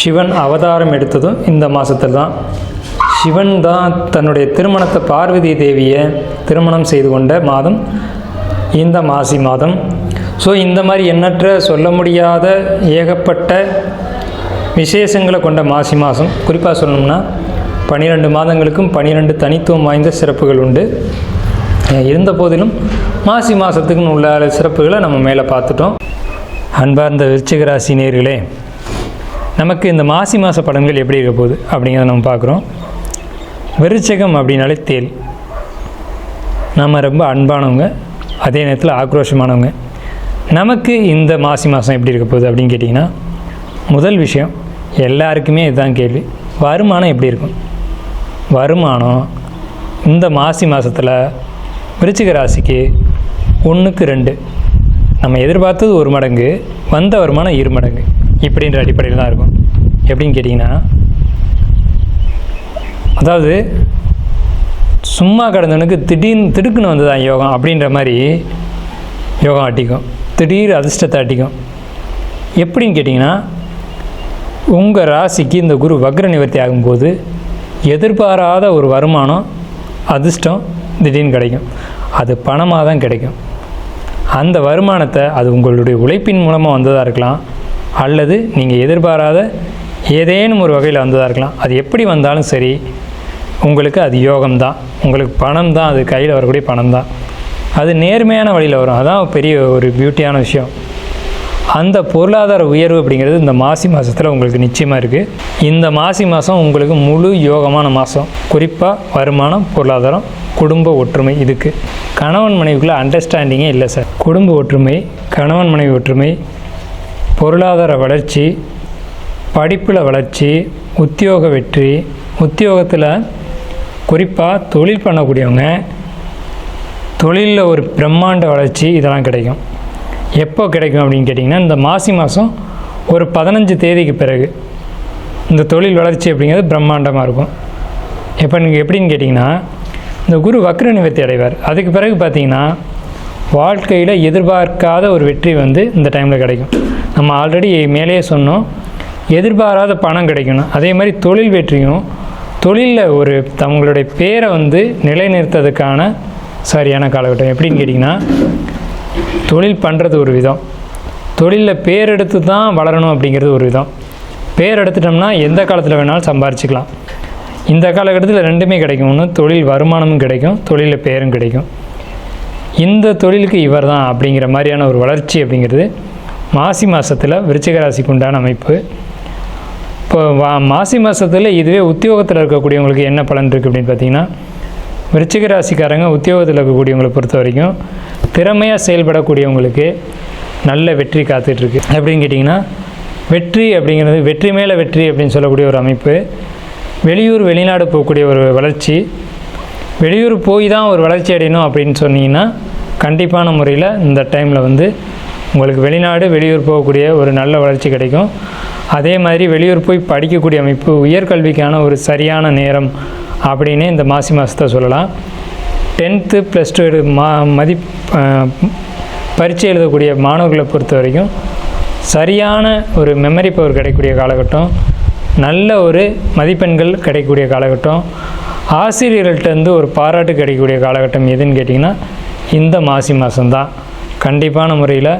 சிவன் அவதாரம் எடுத்ததும் இந்த மாதத்தில் தான். சிவன் தான் தன்னுடைய திருமணத்தை பார்வதி தேவியை திருமணம் செய்து கொண்ட மாதம் இந்த மாசி மாதம். ஸோ இந்த மாதிரி எண்ணற்ற சொல்ல முடியாத ஏகப்பட்ட விசேஷங்களை கொண்ட மாசி மாதம். குறிப்பாக சொல்லணும்னா பன்னிரெண்டு மாதங்களுக்கும் பன்னிரெண்டு தனித்துவம் வாய்ந்த சிறப்புகள் உண்டு. இருந்த போதிலும் மாசி மாதத்துக்குன்னு உள்ள சிறப்புகளை நம்ம மேலே பார்த்துட்டோம். அன்பார்ந்த விருச்சிகராசி நேர்களே நமக்கு இந்த மாசி மாத பலன்கள் எப்படி இருக்க போகுது அப்படிங்கிறத நம்ம பார்க்குறோம். விருச்சகம் அப்படின்னாலே தேல். நம்ம ரொம்ப அன்பானவங்க அதே நேரத்தில் ஆக்ரோஷமானவங்க. நமக்கு இந்த மாசி மாதம் எப்படி இருக்க போகுது அப்படின்னு கேட்டிங்கன்னா முதல் விஷயம் எல்லாருக்குமே இதுதான் கேள்வி. வருமானம் எப்படி இருக்கும்? வருமானம் இந்த மாசி மாதத்தில் விருச்சிக ராசிக்கு ஒன்றுக்கு ரெண்டு. நம்ம எதிர்பார்த்தது ஒரு மடங்கு வந்த வருமானம் இரு மடங்கு. இப்படின்ற அடிப்படையில் தான் இருக்கும். எப்படின்னு கேட்டிங்கன்னா அதாவது சும்மா கடந்தவனுக்கு திடீர்னு திடுக்குன்னு வந்ததான் யோகம் அப்படின்ற மாதிரி யோகம் அட்டிக்கும் திடீர் அதிர்ஷ்டத்தை அட்டிக்கும் எப்படின்னு கேட்டிங்கன்னா உங்கள் ராசிக்கு இந்த குரு வக்ர நிவர்த்தி ஆகும்போது எதிர்பாராத ஒரு வருமானம் அதிர்ஷ்டம் திடீர்னு கிடைக்கும். அது பணமாக தான் கிடைக்கும். அந்த வருமானத்தை அது உங்களுடைய உழைப்பின் மூலமாக வந்ததாக இருக்கலாம் அல்லது நீங்கள் எதிர்பாராத ஏதேனும் ஒரு வகையில் வந்ததாக இருக்கலாம். அது எப்படி வந்தாலும் சரி உங்களுக்கு அது யோகம்தான். உங்களுக்கு பணம் தான் அது கையில் வரக்கூடிய பணம் தான் அது நேர்மையான வழியில் வரும். அதான் பெரிய ஒரு பியூட்டியான விஷயம். அந்த பொருளாதார உயர்வு அப்படிங்கிறது இந்த மாசி மாதத்தில் உங்களுக்கு நிச்சயமாக இருக்குது இந்த மாசி மாதம் உங்களுக்கு முழு யோகமான மாதம் குறிப்பாக வருமானம் பொருளாதாரம் குடும்ப ஒற்றுமை இதுக்கு. கணவன் மனைவிக்குள்ள அண்டர்ஸ்டாண்டிங்கே இல்லை சார். குடும்ப ஒற்றுமை கணவன் மனைவி ஒற்றுமை பொருளாதார வளர்ச்சி படிப்பில் வளர்ச்சி உத்தியோக வெற்றி உத்தியோகத்தில் குறிப்பாக தொழில் பண்ணக்கூடியவங்க தொழிலில் ஒரு பிரம்மாண்ட வளர்ச்சி இதெல்லாம் கிடைக்கும். எப்போ கிடைக்கும் அப்படின்னு கேட்டிங்கன்னா இந்த மாசி மாதம் ஒரு பதினஞ்சு தேதிக்கு பிறகு. இந்த தொழில் வளர்ச்சி அப்படிங்கிறது பிரம்மாண்டமாக இருக்கும். இப்போ நீங்கள் எப்படின்னு கேட்டிங்கன்னா இந்த குரு வக்ர நிவர்த்தி அடைவார். அதுக்கு பிறகு பார்த்தீங்கன்னா வாழ்க்கையில் எதிர்பார்க்காத ஒரு வெற்றி வந்து இந்த டைமில் கிடைக்கும். நம்ம ஆல்ரெடி மேலேயே சொன்னோம் எதிர்பாராத பணம் கிடைக்கணும். அதே மாதிரி தொழில் வெற்றியும் தொழிலில் ஒரு தங்களுடைய பேரை வந்து நிலைநிறுத்ததுக்கான சரியான காலகட்டம். எப்படின்னு கேட்டிங்கன்னா தொழில் பண்ணுறது ஒரு விதம். தொழிலில் பேர் எடுத்து தான் வளரணும் அப்படிங்கிறது ஒரு விதம். பேர் எடுத்துட்டோம்னா எந்த காலத்தில் வேணாலும் சம்பாரிச்சிக்கலாம். இந்த காலகட்டத்தில் ரெண்டுமே கிடைக்கும். ஒன்று தொழில் வருமானமும் கிடைக்கும் தொழிலில் பேரும் கிடைக்கும். இந்த தொழிலுக்கு இவர் தான் அப்படிங்கிற மாதிரியான ஒரு வளர்ச்சி அப்படிங்கிறது மாசி மாதத்தில் விருச்சிகராசிக்கு உண்டான அமைப்பு. இப்போ வா மாசி மாதத்தில் இதுவே உத்தியோகத்தில் இருக்கக்கூடியவங்களுக்கு என்ன பலன் இருக்குது அப்படின்னு பார்த்தீங்கன்னா விருச்சிக ராசிக்காரங்க உத்தியோகத்தில் இருக்கக்கூடியவங்களை பொறுத்த வரைக்கும் திறமையாக செயல்படக்கூடியவங்களுக்கு நல்ல வெற்றி காத்துட்ருக்கு. எப்படின்னு கேட்டிங்கன்னா வெற்றி அப்படிங்கிறது வெற்றி மேலே வெற்றி அப்படின்னு சொல்லக்கூடிய ஒரு அமைப்பு வெளியூர் வெளிநாடு போகக்கூடிய ஒரு வளர்ச்சி வெளியூர் போய் தான் ஒரு வளர்ச்சி அடையணும் அப்படின்னு சொன்னீங்கன்னா கண்டிப்பான முறையில் இந்த டைமில் வந்து உங்களுக்கு வெளிநாடு வெளியூர் போகக்கூடிய ஒரு நல்ல வளர்ச்சி கிடைக்கும். அதே மாதிரி வெளியூர் போய் படிக்கக்கூடிய அமைப்பு உயர்கல்விக்கான ஒரு சரியான நேரம் அப்படின்னு இந்த மாசி மாதத்தை சொல்லலாம். டென்த்து ப்ளஸ் டூ எடு மா மதி பரீட்சை எழுதக்கூடிய மாணவர்களை பொறுத்த வரைக்கும் சரியான ஒரு மெமரி பவர் கிடைக்கக்கூடிய காலகட்டம் நல்ல ஒரு மதிப்பெண்கள் கிடைக்கக்கூடிய காலகட்டம் ஆசிரியர்கள்ட்டேருந்து ஒரு பாராட்டு கிடைக்கக்கூடிய காலகட்டம் எதுன்னு கேட்டிங்கன்னா இந்த மாசி மாதம்தான் கண்டிப்பான முறையில்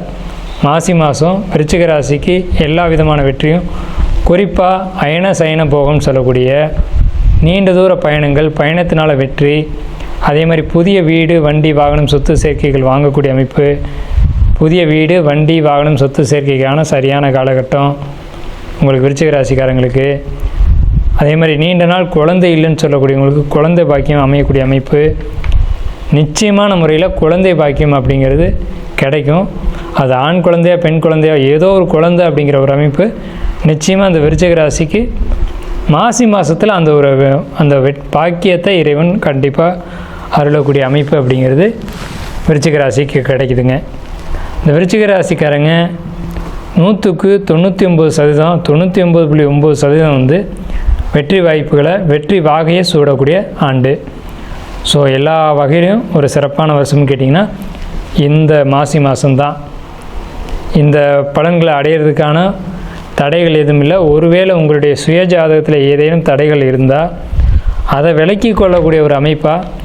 மாசி மாதம் விருச்சிக ராசிக்கு எல்லா விதமான வெற்றியும் குறிப்பாக அயன சயன போகம்னு சொல்லக்கூடிய நீண்ட தூர பயணங்கள் பயணத்தினால் வெற்றி அதே மாதிரி புதிய வீடு வண்டி வாகனம் சொத்து சேர்க்கைகள் வாங்கக்கூடிய அமைப்பு. புதிய வீடு வண்டி வாகனம் சொத்து சேர்க்கைக்கான சரியான காலகட்டம் உங்களுக்கு விருச்சிக ராசிக்காரங்களுக்கு. அதே மாதிரி நீண்ட நாள் குழந்தை இல்லைன்னு சொல்லக்கூடியவங்களுக்கு குழந்தை பாக்கியம் அமையக்கூடிய அமைப்பு. நிச்சயமான முறையில் குழந்தை பாக்கியம் அப்படிங்கிறது கிடைக்கும். அது ஆண் குழந்தையா பெண் குழந்தையா ஏதோ ஒரு குழந்தை அப்படிங்கிற ஒரு அமைப்பு நிச்சயமாக அந்த விருச்சிக ராசிக்கு மாசி மாதத்தில் அந்த ஒரு அந்த வெட் பாக்கியத்தை இறைவன் கண்டிப்பாக அருளக்கூடிய அமைப்பு அப்படிங்கிறது விருச்சிக ராசிக்கு கிடைக்குதுங்க. இந்த விருச்சிக ராசிக்காரங்க நூற்றுக்கு தொண்ணூற்றி ஒம்பது சதவீதம் தொண்ணூற்றி ஒம்பது புள்ளி ஒம்பது சதவீதம் வந்து வெற்றி வாய்ப்புகளை வெற்றி வாகையை சூடக்கூடிய ஆண்டு. ஸோ எல்லா வகையிலையும் ஒரு சிறப்பான வருஷம்னு கேட்டிங்கன்னா இந்த மாசி மாதம்தான் இந்த பலன்களை அடையிறதுக்கான தடைகள் எதுவும் இல்லை. ஒருவேளை உங்களுடைய சுய ஜாதகத்தில் ஏதேனும் தடைகள் இருந்தால் அதை விலக்கி கொள்ளக்கூடிய ஒரு அமைப்பாக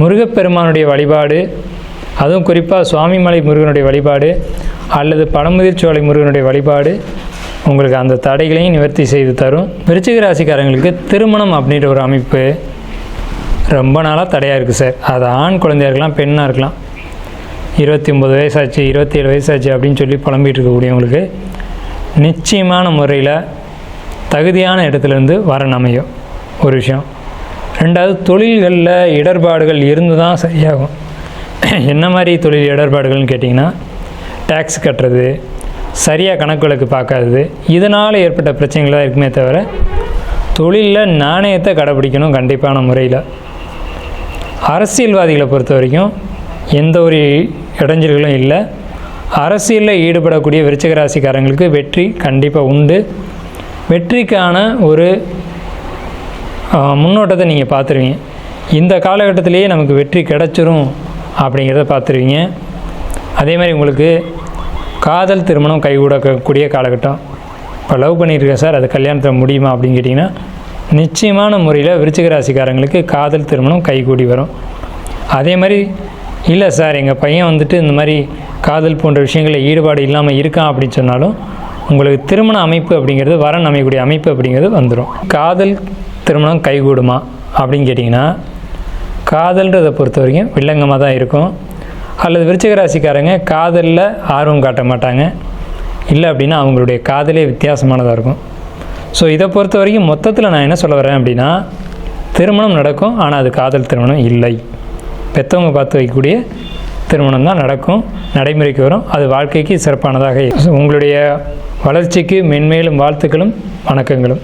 முருகப்பெருமானுடைய வழிபாடு அதுவும் குறிப்பாக சுவாமிமலை முருகனுடைய வழிபாடு அல்லது பழமுதிர்ச்சோலை முருகனுடைய வழிபாடு உங்களுக்கு அந்த தடைகளையும் நிவர்த்தி செய்து தரும். விருச்சிக ராசிக்காரங்களுக்கு திருமணம் அப்படின்ற ஒரு அமைப்பு ரொம்ப நாளாக தடையாக இருக்குது சார். அது ஆண் குழந்தையாக இருக்கலாம் பெண்ணாக இருக்கலாம். இருபத்தி ஒம்பது வயசாச்சு இருபத்தேழு வயசாச்சு அப்படின்னு சொல்லி புலம்பிகிட்டு இருக்கக்கூடியவங்களுக்கு நிச்சயமான முறையில் தகுதியான இடத்துலேருந்து வரன் அமையும். ஒரு விஷயம். ரெண்டாவது தொழில்களில் இடர்பாடுகள் இருந்து தான் சரியாகும். என்ன மாதிரி தொழில் இடர்பாடுகள்னு கேட்டிங்கன்னா டேக்ஸ் கட்டுறது சரியாக கணக்கு பார்க்காதது இதனால் ஏற்பட்ட பிரச்சனைகள் தான் இருக்குமே தவிர தொழிலில் நாணயத்தை கடைப்பிடிக்கணும் கண்டிப்பான முறையில். அரசியல்வாதிகளை பொறுத்த வரைக்கும் எந்த ஒரு இடைஞ்சல்களும் இல்லை. அரசியலில் ஈடுபடக்கூடிய விருச்சிக ராசிக்காரங்களுக்கு வெற்றி கண்டிப்பாக உண்டு. வெற்றிக்கான ஒரு முன்னோட்டத்தை நீங்கள் பார்த்துருவீங்க. இந்த காலகட்டத்திலேயே நமக்கு வெற்றி கிடச்சிரும் அப்படிங்கிறத பார்த்துருவீங்க. அதே மாதிரி உங்களுக்கு காதல் திருமணம் கைகூடக்கூடிய காலகட்டம். இப்போ லவ் பண்ணியிருக்கேன் சார் அது கல்யாணத்தில் முடியுமா அப்படின்னு கேட்டிங்கன்னா நிச்சயமான முறையில் விருச்சிக ராசிக்காரங்களுக்கு காதல் திருமணம் கைகூடி வரும். அதே மாதிரி இல்லை சார் எங்கள் பையன் வந்துட்டு இந்த மாதிரி காதல் போன்ற விஷயங்களில் ஈடுபாடு இல்லாமல் இருக்கான் அப்படின்னு சொன்னாலும் உங்களுக்கு திருமண அமைப்பு அப்படிங்கிறது வரன் அமையக்கூடிய அமைப்பு அப்படிங்கிறது வந்துடும் காதல் திருமணம் கைகூடுமா அப்படின்னு கேட்டிங்கன்னா காதல்ன்றதை பொறுத்த வரைக்கும் வில்லங்கமாக தான் இருக்கும். அல்லது விருச்சிக ராசிக்காரங்க காதலில் ஆர்வம் காட்ட மாட்டாங்க. இல்லை அப்படின்னா அவங்களுடைய காதலே வித்தியாசமானதாக இருக்கும். ஸோ இதை பொறுத்த வரைக்கும் மொத்தத்தில் நான் என்ன சொல்ல வரேன் அப்படின்னா திருமணம் நடக்கும் ஆனால் அது காதல் திருமணம் இல்லை. பெற்றவங்க பார்த்து வைக்கக்கூடிய திருமணம் தான் நடக்கும் நடைமுறைக்கு வரும் அது வாழ்க்கைக்கு சிறப்பானதாக உங்களுடைய வளர்ச்சிக்கு மென்மேலும் வாழ்த்துக்களும் வணக்கங்களும்.